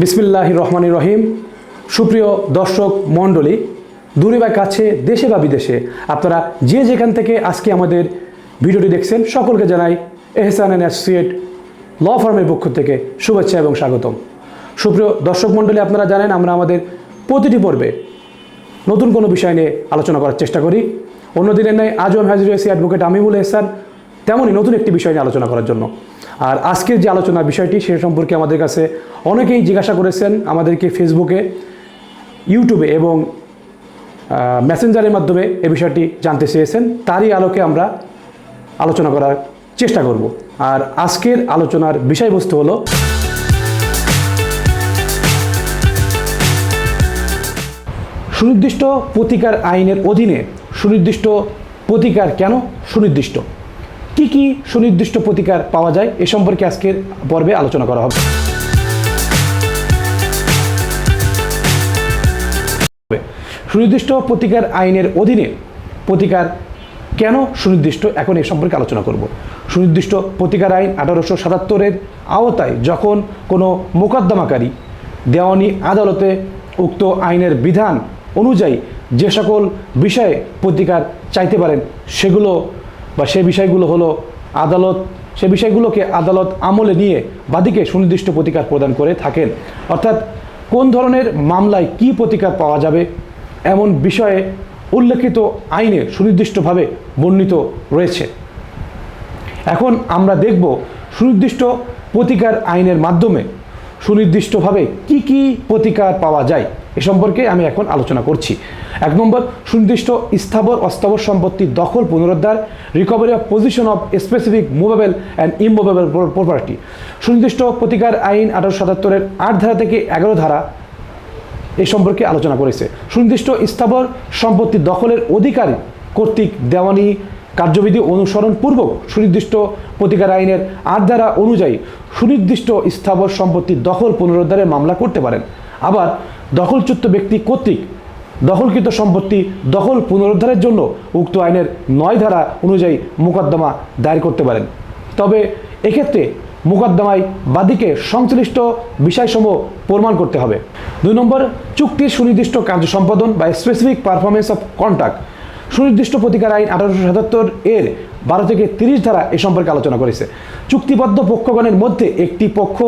বিসমিল্লাহ রহমান রহিম। সুপ্রিয় দর্শক মণ্ডলী, দূরে বা কাছে, দেশে বা বিদেশে, আপনারা যে যেখান থেকে আজকে আমাদের ভিডিওটি দেখছেন, সকলকে জানাই এহসান অ্যান্ড অ্যাসোসিয়েট ল ফার্মের পক্ষ থেকে শুভেচ্ছা এবং স্বাগতম। সুপ্রিয় দর্শক মণ্ডলী, আপনারা জানেন আমরা আমাদের প্রতিটি পর্বে নতুন কোনো বিষয় নিয়ে আলোচনা করার চেষ্টা করি। অন্য দিনের ন্যায় আজও আমি হাজির হয়েছি অ্যাডভোকেট আমিমুল এহসান। তেমনই নতুন একটি বিষয় নিয়ে আলোচনা করার জন্য। আর আজকের যে আলোচনার বিষয়টি, সে সম্পর্কে আমাদের কাছে অনেকেই জিজ্ঞাসা করেছেন আমাদেরকে ফেসবুকে, ইউটিউবে এবং মেসেঞ্জারের মাধ্যমে এ বিষয়টি জানতে চেয়েছেন। তারই আলোকে আমরা আলোচনা করার চেষ্টা করব। আর আজকের আলোচনার বিষয়বস্তু হলো, সুনির্দিষ্ট প্রতিকার আইনের অধীনে সুনির্দিষ্ট প্রতিকার কেন সুনির্দিষ্ট? কি কি সুনির্দিষ্ট প্রতিকার পাওয়া যায় এ সম্পর্কে আজকের পর্বে আলোচনা করা হবে। সুনির্দিষ্ট প্রতিকার আইনের অধীনে প্রতিকার কেন সুনির্দিষ্ট? এখন এ সম্পর্কে আলোচনা করব। সুনির্দিষ্ট প্রতিকার আইন আঠারোশো সাতাত্তরের আওতায় যখন কোনো মোকদ্দমাকারী দেওয়ানি আদালতে উক্ত আইনের বিধান অনুযায়ী যে সকল বিষয়ে প্রতিকার চাইতে পারেন সেগুলো বা সে বিষয়গুলো হলো আদালত, সে বিষয়গুলোকে আদালত আমলে নিয়ে বাদীকে সুনির্দিষ্ট প্রতিকার প্রদান করে থাকেন। অর্থাৎ কোন ধরনের মামলায় কি প্রতিকার পাওয়া যাবে এমন বিষয়ে উল্লেখিত আইনে সুনির্দিষ্টভাবে বর্ণিত রয়েছে। এখন আমরা দেখব সুনির্দিষ্ট প্রতিকার আইনের মাধ্যমে সুনির্দিষ্টভাবে কি কি প্রতিকার পাওয়া যায়। এ সম্পর্কে আমি এখন আলোচনা করছি। এক নম্বর, সুনির্দিষ্ট স্থাবর অস্থাবর সম্পত্তির দখল পুনরুদ্ধার recovery of possession of specific movable and immovable property সুনির্দিষ্ট প্রতিকার আইন আঠারোশো সাতাত্তরের আট ধারা থেকে এগারো ধারা এ সম্পর্কে আলোচনা করেছে। সুনির্দিষ্ট স্থাবর সম্পত্তি দখলের অধিকার কর্তৃক দেওয়ানি কার্যবিধি অনুসরণ পূর্বক সুনির্দিষ্ট প্রতিকার আইনের আট ধারা অনুযায়ী সুনির্দিষ্ট স্থাবর সম্পত্তি দখল পুনরুদ্ধারের মামলা করতে পারেন। আবার দখলচ্যুত ব্যক্তি কর্তৃক দখলকৃত সম্পত্তি দখল পুনরুদ্ধারের জন্য উক্ত আইনের নয় ধারা অনুযায়ী মোকদ্দমা দায়ের করতে পারেন। তবে এক্ষেত্রে মোকদ্দমায় বাদীকে সংশ্লিষ্ট বিষয়সমূহ প্রমাণ করতে হবে। দুই নম্বর, চুক্তির সুনির্দিষ্ট কার্য সম্পাদন বা স্পেসিফিক পারফরমেন্স অফ কন্ট্রাক্ট সুনির্দিষ্ট প্রতিকার আইন আঠারোশো সাতাত্তর এর বারো থেকে তিরিশ ধারা এ সম্পর্কে আলোচনা করেছে। চুক্তিবদ্ধ পক্ষগণের মধ্যে একটি পক্ষ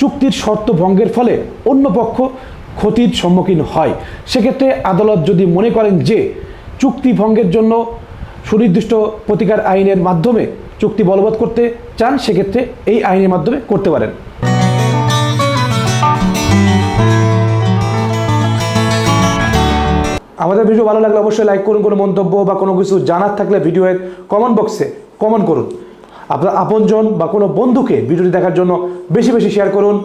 চুক্তির শর্ত ভঙ্গের ফলে অন্য পক্ষ ক্ষতির সম্মুখীন হয়। সেক্ষেত্রে আদালত যদি মনে করেন যে চুক্তি ভঙ্গের জন্য সুনির্দিষ্ট প্রতিকার আইনের মাধ্যমে চুক্তি বলবৎ করতে চান, সেক্ষেত্রে এই আইনের মাধ্যমে করতে পারেন। আমাদের ভিডিও ভালো লাগলে অবশ্যই লাইক করুন, কোনো মন্তব্য বা কোনো কিছু জানার থাকলে ভিডিওর কমেন্ট বক্সে কমেন্ট করুন। আপনার আপনজন বা কোনো বন্ধুকে ভিডিওটি দেখার জন্য বেশি বেশি শেয়ার করুন।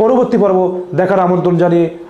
পরবর্তী পর্ব দেখার আমন্ত্রণ জানিয়ে